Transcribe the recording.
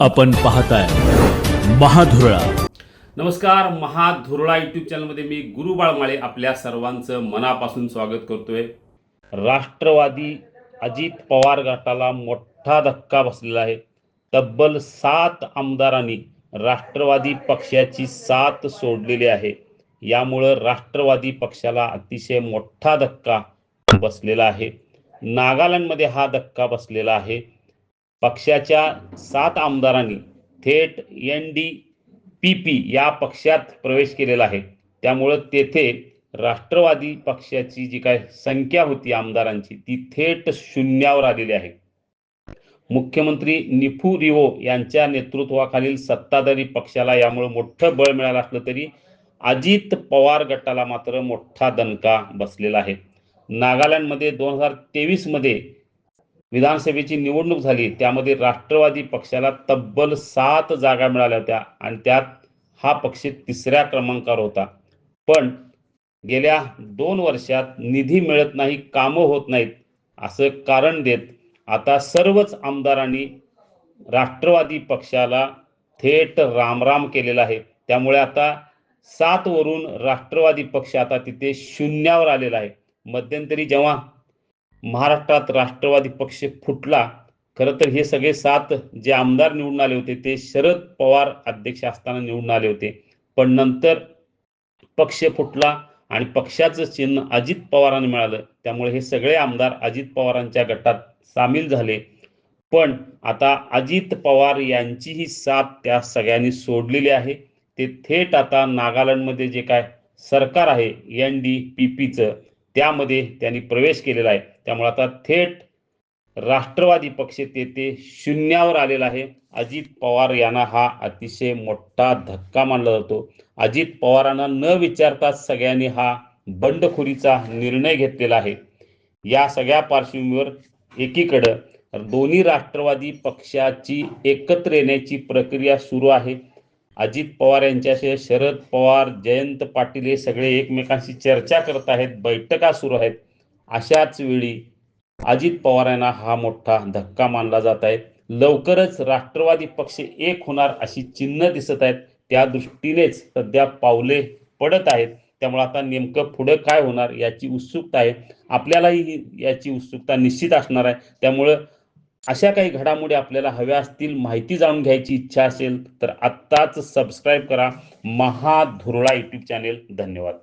आपण पाहताय महाधुरळा. नमस्कार महाधुरळा युट्यूब चॅनलमध्ये मी गुरु बाळमाळे आपल्या सर्वांचं मनापासून स्वागत करतोय. राष्ट्रवादी अजित पवार गटाला मोठा धक्का बसलेला आहे. तब्बल सात आमदारांनी राष्ट्रवादी पक्षाची साथ सोडलेली आहे. यामुळं राष्ट्रवादी पक्षाला अतिशय मोठा धक्का बसलेला आहे. नागालँडमध्ये हा धक्का बसलेला आहे. पक्षाच्या सात आमदारांनी थेट एन डी पी पी या पक्षात प्रवेश केलेला आहे. त्यामुळं तेथे राष्ट्रवादी पक्षाची जी काय संख्या होती आमदारांची ती थेट शून्यावर आलेली आहे. मुख्यमंत्री निफू रिओ यांच्या नेतृत्वाखालील सत्ताधारी पक्षाला यामुळे मोठं बळ मिळालं असलं तरी अजित पवार गटाला मात्र मोठा दणका बसलेला आहे. नागालँडमध्ये दोन हजार तेवीसमध्ये विधानसभेची निवडणूक झाली त्यामध्ये राष्ट्रवादी पक्षाला तब्बल सात जागा मिळाल्या होत्या आणि त्यात हा पक्ष तिसऱ्या क्रमांकावर होता. पण गेल्या दोन वर्षात निधी मिळत नाही कामं होत नाहीत असं कारण देत आता सर्वच आमदारांनी राष्ट्रवादी पक्षाला थेट रामराम केलेला आहे. त्यामुळे आता सात वरून राष्ट्रवादी पक्ष आता तिथे शून्यावर आलेला आहे. मध्यंतरी जेव्हा महाराष्ट्रात राष्ट्रवादी पक्ष फुटला खरं तर हे सगळे सात जे आमदार निवडून आले होते ते शरद पवार अध्यक्ष असताना निवडून आले होते. पण नंतर पक्ष फुटला आणि पक्षाचं चिन्ह अजित पवारांना मिळालं. त्यामुळे हे सगळे आमदार अजित पवारांच्या गटात सामील झाले. पण आता अजित पवार यांचीही साथ त्या सगळ्यांनी सोडलेली आहे. ते थेट आता नागालँडमध्ये जे काय सरकार आहे एन डी पी पीचं त्यामध्ये त्यांनी प्रवेश केलेला आहे. त्यामुळे आता थेट राष्ट्रवादी पक्ष तेथे शून्यावर आलेला आहे. अजित पवार यांना हा अतिशय मोठा धक्का मानला जातो. अजित पवारांना न विचारताच सगळ्यांनी हा बंडखोरीचा निर्णय घेतलेला आहे. या सगळ्या पार्श्वभूमीवर एकीकडं दोन्ही राष्ट्रवादी पक्षाची एकत्र येण्याची प्रक्रिया सुरू आहे. अजित पवार यांच्याशी शरद पवार जयंत पाटील हे सगळे एकमेकांशी चर्चा करत आहेत बैठका सुरू आहेत. अशाच वेळी अजित पवार यांना हा मोठा धक्का मानला जात आहे. लवकरच राष्ट्रवादी पक्ष एक होणार अशी चिन्ह दिसत आहेत. त्या दृष्टीनेच सध्या पावले पडत आहेत. त्यामुळे आता नेमकं पुढं काय होणार याची उत्सुकता आहे. आपल्यालाही याची उत्सुकता निश्चित असणार आहे. त्यामुळं अशा काही घडामोडी आपल्याला हव्या असतील माहिती जाणून घ्यायची इच्छा असेल तर आत्ताच सबस्क्राईब करा. महाधुरळा यूट्यूब चॅनेल धन्यवाद.